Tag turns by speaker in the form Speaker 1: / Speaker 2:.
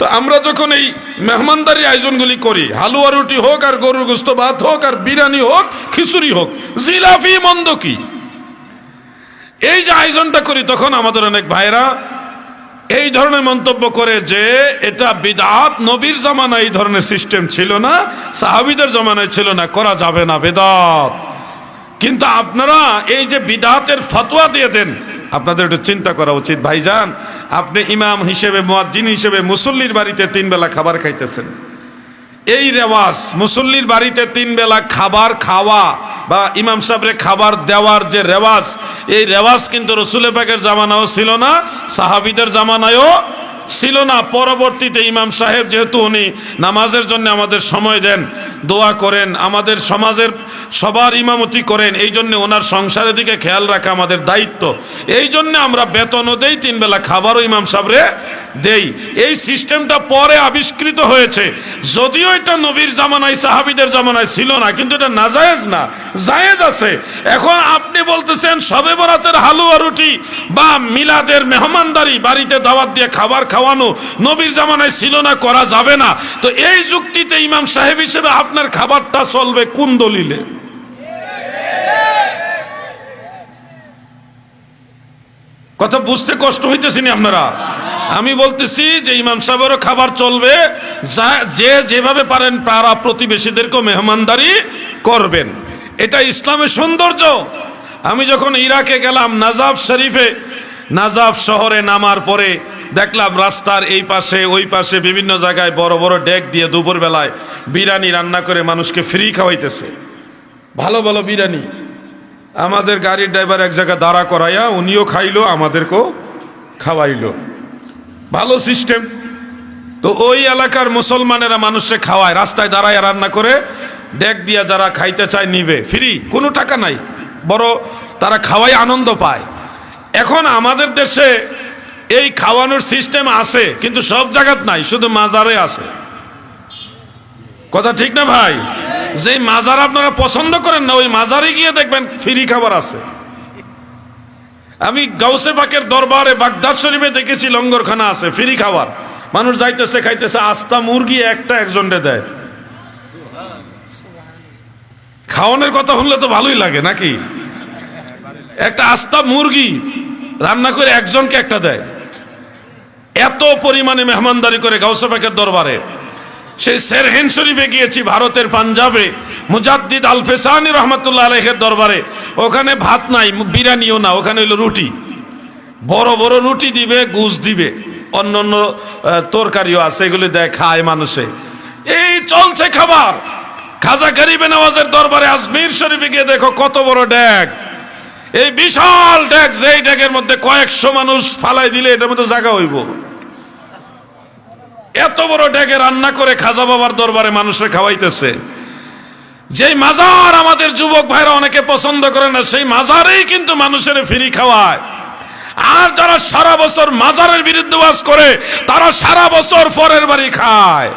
Speaker 1: তো আমরা যখন এই মেহমানদারি আয়োজনগুলি করি, হালুয়া রুটি হোক আর গরুর গোস্ত ভাত হোক আর বিরিয়ানি হোক, খিচুড়ি হোক জিলাফি মন্দ কি? এই যে আয়োজনটা করি, তখন আমাদের অনেক ভাইরা এই ধরনের মন্তব্য করে যে এটা বিদাত, নবীর জামানায় এই ধরনের সিস্টেম ছিল না, সাহাবিদের জামানায় ছিল না, করা যাবে না, বেদাত। কিন্তু আপনারা এই যে বিদাতের ফতোয়া দিয়ে দেন আপনাদের একটু চিন্তা করা উচিত। ভাইজান, আপনি ইমাম হিসেবে, মুয়াজ্জিন হিসেবে মুসল্লির বাড়িতে তিন বেলা খাবার খাইতেছেন। এই রেওয়াজ, মুসল্লির বাড়িতে তিন বেলা খাবার খাওয়া বা ইমাম সাহেবরে খাবার দেওয়ার যে রেওয়াজ, এই রেওয়াজ কিন্তু রসুলের পাকের জামানাও ছিল না, সাহাবিদের জামানায়ও ছিল না। পরবর্তীতে ইমাম সাহেব যেহেতু উনি নামাজের জন্য আমাদের সময় দেন, দোয়া করেন, আমাদের সমাজের সবার ইমামতি করেন, এই জন্য ওনার সংসারের দিকে খেয়াল রাখা আমাদের দায়িত্ব। এই জন্য আমরা বেতনও দেই, তিন বেলা খাবারও ইমাম সাহেবরে দেই। এই সিস্টেমটা পরে আবিষ্কৃত হয়েছে। যদিও এটা নবীর জামানায়, সাহাবিদের জামানায় ছিল না, কিন্তু এটা নাজায়েজ না, জায়েজ আছে। এখন আপনি বলতেছেন, সবে বরাতের হালুয়া রুটি বা মিলাদের মেহমানদারি, বাড়িতে দাওয়াত দিয়ে খাবার খাওয়ানো নবীর জামানায় ছিল না, করা যাবে না। তো এই যুক্তিতে ইমাম সাহেব হিসেবে আপনার খাবারটা চলবে কোন দলিলে? কথা বুঝতে কষ্ট হইতেছি না আপনারা? আমি বলতেছি যে ইমাম সাহেবেরও খাবার চলবে, যা- যেভাবে পারেন তারা প্রতিবেশীদেরকেও মেহমানদারি করবেন। এটা ইসলামের সৌন্দর্য। আমি যখন ইরাকে গেলাম, নাজাব শরীফে, নাজাব শহরে নামার পরে দেখলাম রাস্তার এই পাশে, ওই পাশে বিভিন্ন জায়গায় বড় বড় ডেক দিয়ে দুপুর বেলায় বিরিয়ানি রান্না করে মানুষকে ফ্রি খাওয়াইতেছে। ভালো ভালো বিরিয়ানি। আমাদের গাড়ির ড্রাইভার এক জায়গায় দাঁড়া করাইয়া উনিও খাইলো, আমাদেরকেও খাওয়াইল। ভালো সিস্টেম। তো ওই এলাকার মুসলমানেরা মানুষকে খাওয়ায়, রাস্তায় দাঁড়ায় রান্না করে, ডেক দিয়া যারা খাইতে চায় নিবে, ফ্রি, কোনো টাকা নাই। বড় তারা খাওয়াই আনন্দ পায়। এখন আমাদের দেশে এই খাওয়ানোর সিস্টেম আছে, কিন্তু সব জায়গাত নাই, শুধু মাজারে আছে। কথা ঠিক না ভাই? যে মাজার আপনারা পছন্দ করেন না, ওই মাজারে গিয়ে দেখবেন ফ্রি খাবার আছে। আমি গাউসে পাকের দরবারে বাগদাদ শরীফে দেখেছি, লঙ্গরখানা আছে ফ্রি খাবার। মানুষ যাইতেছে, খাইতেছে, আস্তা মুরগি একটা একজনকে দেয়। খাওয়ানোর কথা শুনলে তো ভালোই লাগে, নাকি? একটা আস্তা মুরগি রান্না করে একজনকে একটা দেয়। এত পরিমাণে মেহমানদারি করে গাউসাপাকের দরবারে। সেই সেরহেন শরীফে গিয়েছি ভারতের পাঞ্জাবে, মুজাদ্দিদ আল ফেসানি রহমতুল্লাহ আলহের দরবারে। ওখানে ভাত নাই, বিরিয়ানিও না, ওখানে হইল রুটি। বড় বড় রুটি দিবে গুজ দিবে, অন্য অন্য তরকারিও আছে, এগুলি দেয় খায় মানুষে। এই চলছে খাবার। খাজা গরিবে নওয়াজের দরবারে আজমির শরীফে গিয়ে দেখো কত বড় ড্যাগ। এই বিশাল ড্যাগ যেই ড্যাগের মধ্যে কয়েকশো মানুষ ফালাই দিলে এটার মধ্যে জায়গা হইব। এত বড় ডেকে রান্না করে খাজা বাবার দরবারে মানুষের খাওয়াইতেছে। যেই মাজার আমাদের যুবক ভাইরা অনেকে পছন্দ করে না, সেই মাজারেই কিন্তু মানুষের ফ্রি খাওয়ায়। আর যারা সারা বছর মাজারের বিরুদ্ধে বাস করে, তারা সারা বছর ফরের বাড়ি খায়।